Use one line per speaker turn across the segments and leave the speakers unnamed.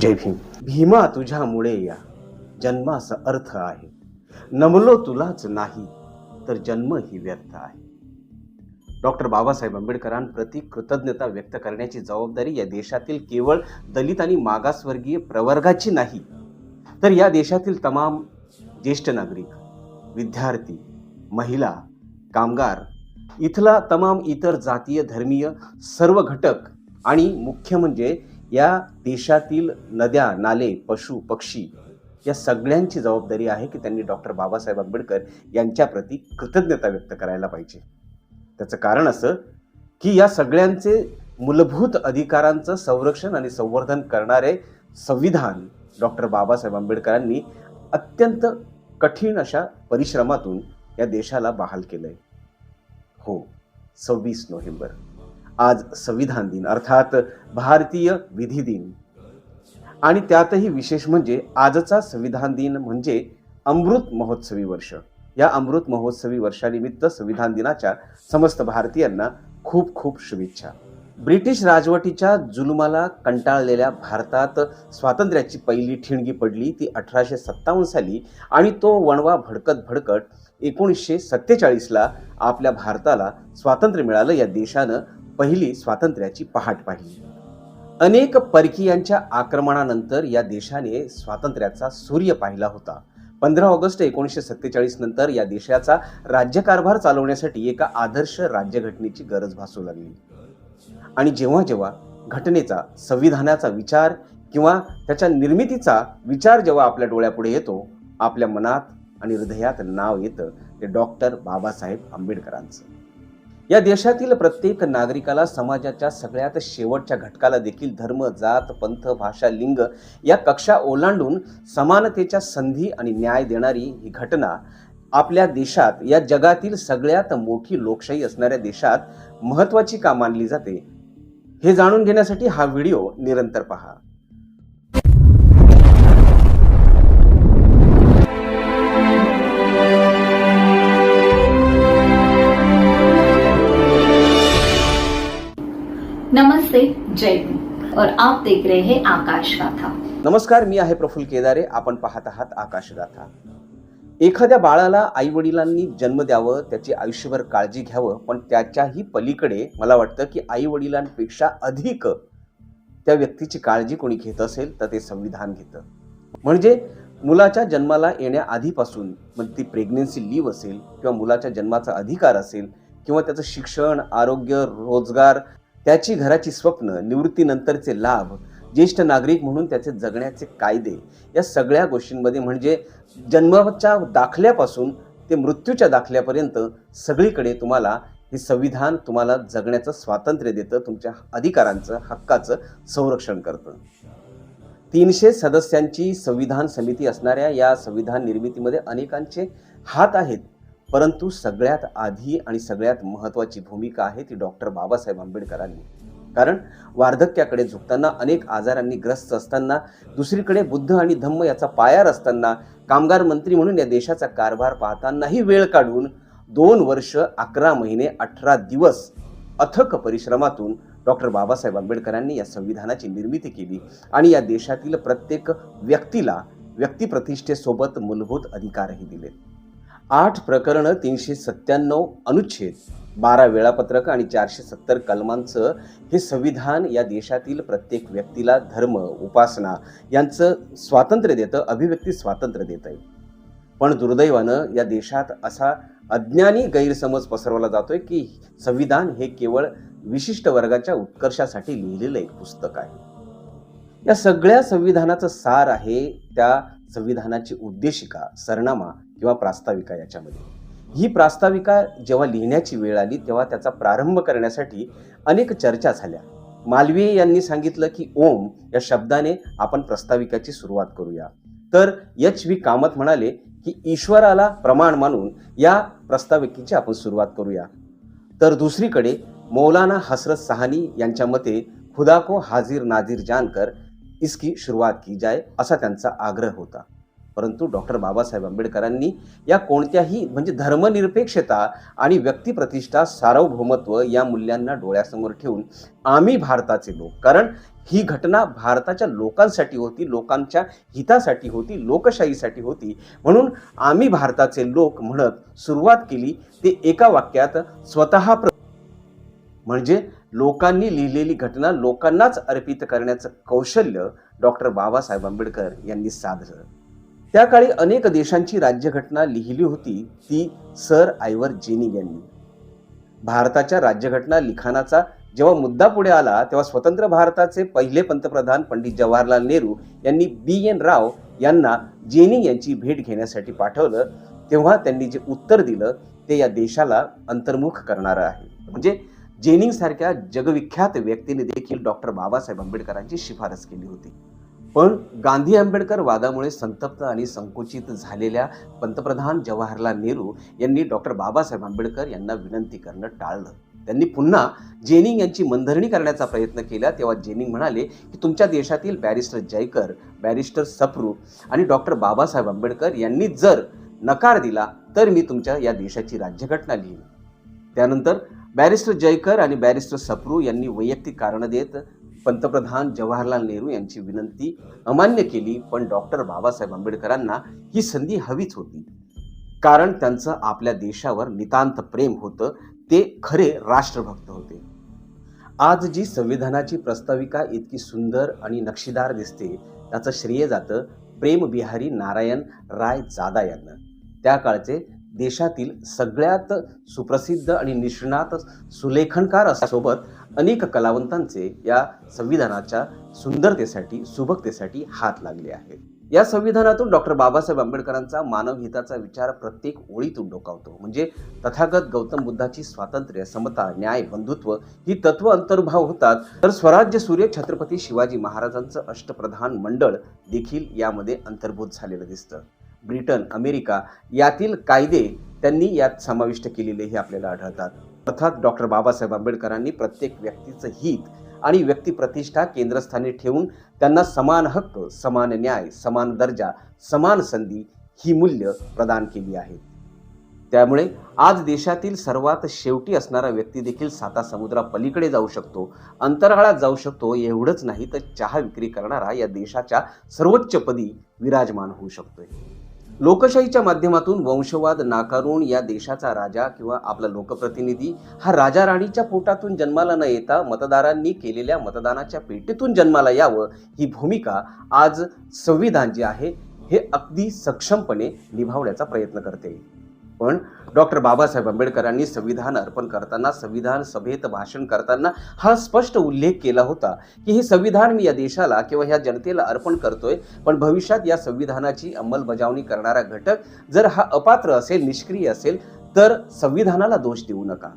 जय भीम. भीमा तुझ्यामुळे या. जन्माचा अर्थ आहे. नमलो तुलाच नाही तर जन्म ही व्यर्थ आहे. डॉक्टर बाबासाहेब आंबेडकरांप्रती कृतज्ञता व्यक्त करण्याची जबाबदारी या देशातील केवळ दलित आणि मागासवर्गीय प्रवर्गाची नाही तर या देशातील तमाम ज्येष्ठ नागरिक विद्यार्थी महिला कामगार इथला तमाम इतर जातीय धर्मीय सर्व घटक आणि मुख्य म्हणजे या देशातील नद्या नाले पशु पक्षी या सगळ्यांची जबाबदारी आहे की त्यांनी डॉक्टर बाबासाहेब आंबेडकर यांच्याप्रती कृतज्ञता व्यक्त करायला पाहिजे. त्याचं कारण असं की या सगळ्यांचे मूलभूत अधिकारांचं संरक्षण आणि संवर्धन करणारे संविधान डॉक्टर बाबासाहेब आंबेडकरांनी अत्यंत कठीण अशा परिश्रमातून या देशाला बहाल केलं आहे हो सव्वीस नोव्हेंबर. आज संविधान दिन अर्थात भारतीय विधी दिन. आणि त्यातही विशेष म्हणजे आजचा संविधान दिन म्हणजे अमृत महोत्सवी वर्ष. या अमृत महोत्सवी वर्षानिमित्त संविधान दिनाच्या समस्त भारतीयांना खूप खूप शुभेच्छा. ब्रिटिश राजवटीच्या जुलुमाला कंटाळलेल्या भारतात स्वातंत्र्याची पहिली ठिणगी पडली ती अठराशे सत्तावन्न साली आणि तो वणवा भडकत भडकत एकोणीसशे सत्तेचाळीसला आपल्या भारताला स्वातंत्र्य मिळालं या देशानं पहिली स्वातंत्र्याची पहाट पाहिली. अनेक परकीयांच्या आक्रमणानंतर या देशाने स्वातंत्र्याचा सूर्य पाहिला होता. पंधरा ऑगस्ट एकोणीसशे सत्तेचाळीस नंतर या देशाचा राज्यकारभार चालवण्यासाठी एका आदर्श राज्यघटनेची गरज भासू लागली. आणि जेव्हा जेव्हा घटनेचा संविधानाचा विचार किंवा त्याच्या निर्मितीचा विचार जेव्हा आपल्या डोळ्यापुढे येतो आपल्या मनात आणि हृदयात नाव येतं ते डॉक्टर बाबासाहेब आंबेडकरांचं. या देशातील प्रत्येक नागरिकाला समाजाच्या सगळ्यात शेवटच्या घटकाला देखील धर्म जात पंथ भाषा लिंग या कक्षा ओलांडून समानतेच्या संधी आणि न्याय देणारी ही घटना आपल्या देशात या जगातील सगळ्यात मोठी लोकशाही असणाऱ्या देशात महत्वाची का मानली जाते? हे जाणून घेण्यासाठी हा व्हिडिओ निरंतर पहा.
नमस्ते जय और आप देख रहे हैं आकाश गाथा.
नमस्कार मी आहे प्रफुल केदारे. आपण पाहत आहात आकाशगाथा एखाद्या बाळाला आई वडिलांनी जन्म द्यावं त्याची आयुष्यभर काळजी घ्यावं पण त्याच्याही पलीकडे मला वाटतं की आई वडिलांपेक्षा अधिक त्या व्यक्तीची काळजी कोणी घेत असेल तर ते संविधान घेतं. म्हणजे मुलाच्या जन्माला येण्याआधीपासून मग ती प्रेग्नेन्सी लीव असेल किंवा मुलाच्या जन्माचा अधिकार असेल किंवा त्याचं शिक्षण आरोग्य रोजगार त्याची घराची स्वप्न निवृत्तीनंतरचे लाभ ज्येष्ठ नागरिक म्हणून त्याचे जगण्याचे कायदे या सगळ्या गोष्टींमध्ये म्हणजे जन्माच्या दाखल्यापासून ते मृत्यूच्या दाखल्यापर्यंत सगळीकडे तुम्हाला हे संविधान तुम्हाला जगण्याचं स्वातंत्र्य देतं तुमच्या अधिकारांचं हक्काचं संरक्षण करतं. तीनशे सदस्यांची संविधान समिती असणाऱ्या या संविधान निर्मितीमध्ये अनेकांचे हात आहेत. परंतु सगळ्यात आधी आणि सगळ्यात महत्त्वाची भूमिका आहे ती डॉक्टर बाबासाहेब आंबेडकरांनी. कारण वार्धक्याकडे झुकताना अनेक आजारांनी ग्रस्त असताना दुसरीकडे बुद्ध आणि धम्म याचा पायार असताना कामगार मंत्री म्हणून या देशाचा कारभार पाहतानाही वेळ काढून दोन वर्ष अकरा महिने अठरा दिवस अथक परिश्रमातून डॉक्टर बाबासाहेब आंबेडकरांनी या संविधानाची निर्मिती केली आणि या देशातील प्रत्येक व्यक्तीला व्यक्तिप्रतिष्ठेसोबत मूलभूत अधिकारही दिले. आठ प्रकरणं तीनशे सत्त्याण्णव अनुच्छेद बारा वेळापत्रक आणि चारशे सत्तर कलमांचं हे संविधान या देशातील प्रत्येक व्यक्तीला धर्म उपासना यांचं स्वातंत्र्य देतं अभिव्यक्ती स्वातंत्र्य देत आहे. पण दुर्दैवानं या देशात असा अज्ञानी गैरसमज पसरवला जातोय की संविधान हे केवळ विशिष्ट वर्गाच्या उत्कर्षासाठी लिहिलेलं एक पुस्तक आहे. या सगळ्या संविधानाचं सार आहे त्या संविधानाची उद्देशिका सरनामा किंवा प्रास्ताविका याच्यामध्ये. ही प्रास्ताविका जेव्हा लिहिण्याची वेळ आली तेव्हा त्याचा प्रारंभ करण्यासाठी अनेक चर्चा झाल्या. मालवीय यांनी सांगितलं की ओम या शब्दाने आपण प्रस्ताविकाची सुरुवात करूया. तर एच व्ही कामत म्हणाले की ईश्वराला प्रमाण मानून या प्रस्ताविकेची आपण सुरुवात करूया. तर दुसरीकडे मौलाना हसरत सहानी यांच्या मते खुदा को हाजीर नाजीर जानकर इसकी शुरुआत की जाए असा त्यांचा आग्रह होता. परंतु डॉक्टर बाबासाहेब आंबेडकरांनी या कोणत्याही म्हणजे धर्मनिरपेक्षता आणि व्यक्तिप्रतिष्ठा सार्वभौमत्व या मूल्यांना डोळ्यासमोर ठेवून आम्ही भारताचे लोक. कारण ही घटना भारताच्या लोकांसाठी होती लोकांच्या हितासाठी होती लोकशाहीसाठी होती. म्हणून आम्ही भारताचे लोक म्हणत सुरुवात केली ते एका वाक्यात स्वतः प्र म्हणजे लोकांनी लिहिलेली घटना लोकांनाच अर्पित करण्याचं कौशल्य डॉक्टर बाबासाहेब आंबेडकर यांनी साधलं. त्या काळी अनेक देशांची राज्यघटना लिहिली होती ती सर आयवर जेनिंग यांनी. भारताच्या राज्यघटना लिखाणाचा जेव्हा मुद्दा पुढे आला तेव्हा स्वतंत्र भारताचे पहिले पंतप्रधान पंडित जवाहरलाल नेहरू यांनी बी एन राव यांना जेनिंग यांची भेट घेण्यासाठी पाठवलं तेव्हा त्यांनी जे उत्तर दिलं ते या देशाला अंतर्मुख करणारं आहे. म्हणजे जेनिंग सारख्या जगविख्यात व्यक्तीने देखील डॉक्टर बाबासाहेब आंबेडकरांची शिफारस केली होती. पण गांधी आंबेडकर वादामुळे संतप्त आणि संकुचित झालेल्या पंतप्रधान जवाहरलाल नेहरू यांनी डॉक्टर बाबासाहेब आंबेडकर यांना विनंती करणं टाळलं. त्यांनी पुन्हा जेनिंग यांची मनधरणी करण्याचा प्रयत्न केला तेव्हा जेनिंग म्हणाले की तुमच्या देशातील बॅरिस्टर जयकर बॅरिस्टर सप्रू आणि डॉक्टर बाबासाहेब आंबेडकर यांनी जर नकार दिला तर मी तुमच्या या देशाची राज्यघटना लिहीन. त्यानंतर बॅरिस्टर जयकर आणि बॅरिस्टर सप्रू यांनी वैयक्तिक कारणं देत पंतप्रधान जवाहरलाल नेहरू यांची विनंती अमान्य केली पण डॉक्टर बाबासाहेब आंबेडकरांना ही संधी हवीच होती. कारण त्यांचं आपल्या देशावर नितांत प्रेम होतं ते खरे राष्ट्रभक्त होते. आज जी संविधानाची प्रस्ताविका इतकी सुंदर आणि नक्षीदार दिसते त्याचं श्रेय जातं प्रेम बिहारी नारायण राय जादा यांना. त्या काळचे देशातील सगळ्यात सुप्रसिद्ध आणि निष्णात सुलेखनकार असोबत अनेक कलावंतांचे या संविधानाच्या सुंदरतेसाठी सुबकतेसाठी हात लागले आहेत. या संविधानातून डॉक्टर बाबासाहेब आंबेडकरांचा मानवहिताचा विचार प्रत्येक ओळीतून डोकावतो. म्हणजे तथागत गौतम बुद्धाची स्वातंत्र्य समता न्याय बंधुत्व ही तत्व अंतर्भाव होतात. तर स्वराज्य सूर्य छत्रपती शिवाजी महाराजांचं अष्टप्रधान मंडळ देखील यामध्ये अंतर्भूत झालेलं दिसतं. ब्रिटन अमेरिका यातील कायदे त्यांनी यात समाविष्ट केलेलेही आपल्याला आढळतात. अर्थात डॉक्टर बाबासाहेब आंबेडकरांनी प्रत्येक व्यक्तीचं हित आणि व्यक्तिप्रतिष्ठा केंद्रस्थानी ठेवून त्यांना समान हक्क समान न्याय समान दर्जा समान संधी ही मूल्य प्रदान केली आहेत त्यामुळे आज देशातील सर्वात शेवटी असणारा व्यक्ती देखील साता समुद्रापलीकडे जाऊ शकतो. अंतराळात जाऊ शकतो एवढंच नाही तर चहा विक्री करणारा या देशाच्या सर्वोच्च पदी विराजमान होऊ शकतोय. लोकशाहीच्या माध्यमातून वंशवाद नाकारून या देशाचा राजा किंवा आपला लोकप्रतिनिधी हा राजा राणीच्या पोटातून जन्माला न येता मतदारांनी केलेल्या मतदानाच्या पेटीतून जन्माला यावं ही भूमिका आज संविधान जे आहे हे अगदी सक्षमपणे निभावण्याचा प्रयत्न करते. पण डॉक्टर बाबासाहेब आंबेडकरांनी संविधान अर्पण करताना संविधान सभेत भाषण करताना हा स्पष्ट उल्लेख केला होता की हे संविधान मी या देशाला किंवा ह्या जनतेला अर्पण करतोय पण भविष्यात या संविधानाची अंमलबजावणी करणारा घटक जर हा अपात्र असेल निष्क्रिय असेल तर संविधानाला दोष देऊ नका.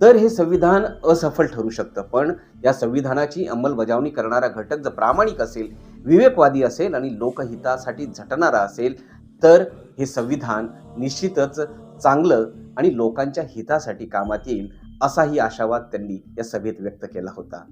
तर हे संविधान असफल ठरू शकतं पण या संविधानाची अंमलबजावणी करणारा घटक जर प्रामाणिक असेल विवेकवादी असेल आणि लोकहितासाठी झटणारा असेल तर हे संविधान निश्चितच चांगलं आणि लोकांच्या हितासाठी कामात येईल असाही आशावाद त्यांनी या सभेत व्यक्त केला होता.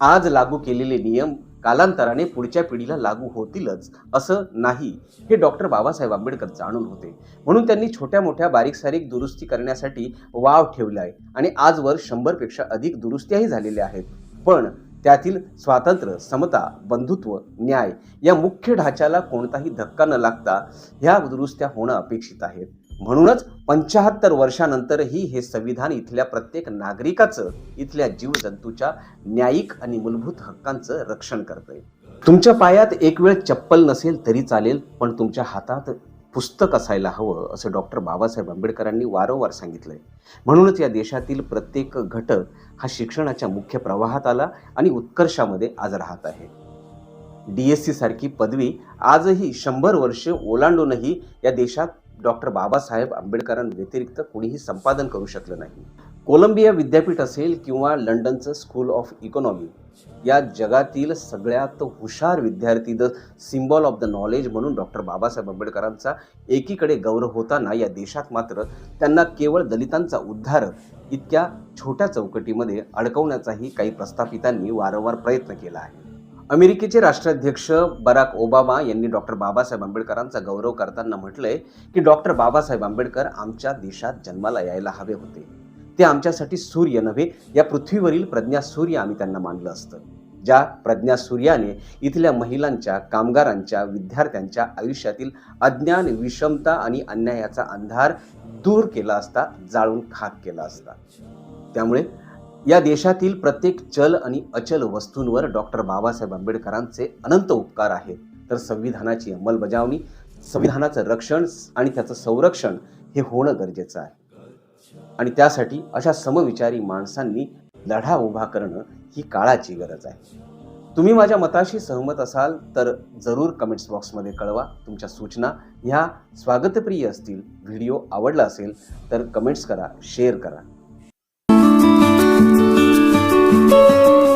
आज लागू केलेले नियम कालांतराने पुढच्या पिढीला लागू होतीलच असं नाही हे डॉक्टर बाबासाहेब आंबेडकर जाणून होते. म्हणून त्यांनी छोट्या मोठ्या बारीक सारीक दुरुस्ती करण्यासाठी वाव ठेवला आहे आणि आजवर शंभरपेक्षा अधिक दुरुस्त्याही झालेल्या आहेत. पण त्यातील स्वातंत्र्य समता बंधुत्व न्याय या मुख्य ढाच्याला कोणताही धक्का न लागता ह्या दुरुस्त्या होणं अपेक्षित आहेत म्हणूनच पंचाहत्तर वर्षानंतरही हे संविधान इथल्या प्रत्येक नागरिकाचं इथल्या जीवजंतूच्या न्यायिक आणि मूलभूत हक्कांचं रक्षण करतंय. तुमच्या पायात एक वेळ चप्पल नसेल तरी चालेल पण तुमच्या हातात पुस्तक असायला हवं असं डॉक्टर बाबासाहेब आंबेडकरांनी वारंवार सांगितलंय. म्हणूनच या देशातील प्रत्येक घटक हा शिक्षणाच्या मुख्य प्रवाहात आला आणि उत्कर्षामध्ये आज राहत आहे. डी एस सी सारखी पदवी आजही शंभर वर्ष ओलांडूनही या देशात डॉक्टर बाबासाहेब आंबेडकरांव्यतिरिक्त कोणीही संपादन करू शकलं नाही. कोलंबिया विद्यापीठ असेल किंवा लंडनचं स्कूल ऑफ इकॉनॉमी या जगातील सगळ्यात हुशार विद्यार्थी the symbol of the knowledge म्हणून डॉक्टर बाबासाहेब आंबेडकरांचा एकीकडे गौरव होताना या देशात मात्र त्यांना केवळ दलितांचा उद्धार इतक्या छोट्या चौकटीमध्ये अडकवण्याचाही काही प्रस्थापितांनी वारंवार प्रयत्न केला आहे. अमेरिकेचे राष्ट्राध्यक्ष बराक ओबामा यांनी डॉक्टर बाबासाहेब आंबेडकरांचा गौरव करताना म्हटलंय की डॉक्टर बाबासाहेब आंबेडकर आमच्या देशात जन्माला यायला हवे होते. ते आमच्यासाठी सूर्य नव्हे या पृथ्वीवरील प्रज्ञा सूर्य आम्ही त्यांना मानलं असतं. ज्या प्रज्ञा सूर्याने इथल्या महिलांच्या कामगारांच्या विद्यार्थ्यांच्या आयुष्यातील अज्ञान विषमता आणि अन्यायाचा अंधार दूर केला असता जाळून खाक केला असता. त्यामुळे या देशातील प्रत्येक चल आणि अचल वस्तूंवर डॉक्टर बाबासाहेब आंबेडकरांचे अनंत उपकार आहेत. तर संविधानाची अंमलबजावणी संविधानाचं रक्षण आणि त्याचं संरक्षण हे होणं गरजेचं आहे. आणि त्यासाठी अशा समविचारी माणसांनी लढा उभा करणं ही काळाची गरज आहे. तुम्ही माझ्या मताशी सहमत असाल तर जरूर कमेंट्स बॉक्समध्ये कळवा. तुमच्या सूचना ह्या स्वागतप्रिय असतील. व्हिडिओ आवडला असेल तर कमेंट्स करा शेअर करा. Thank you.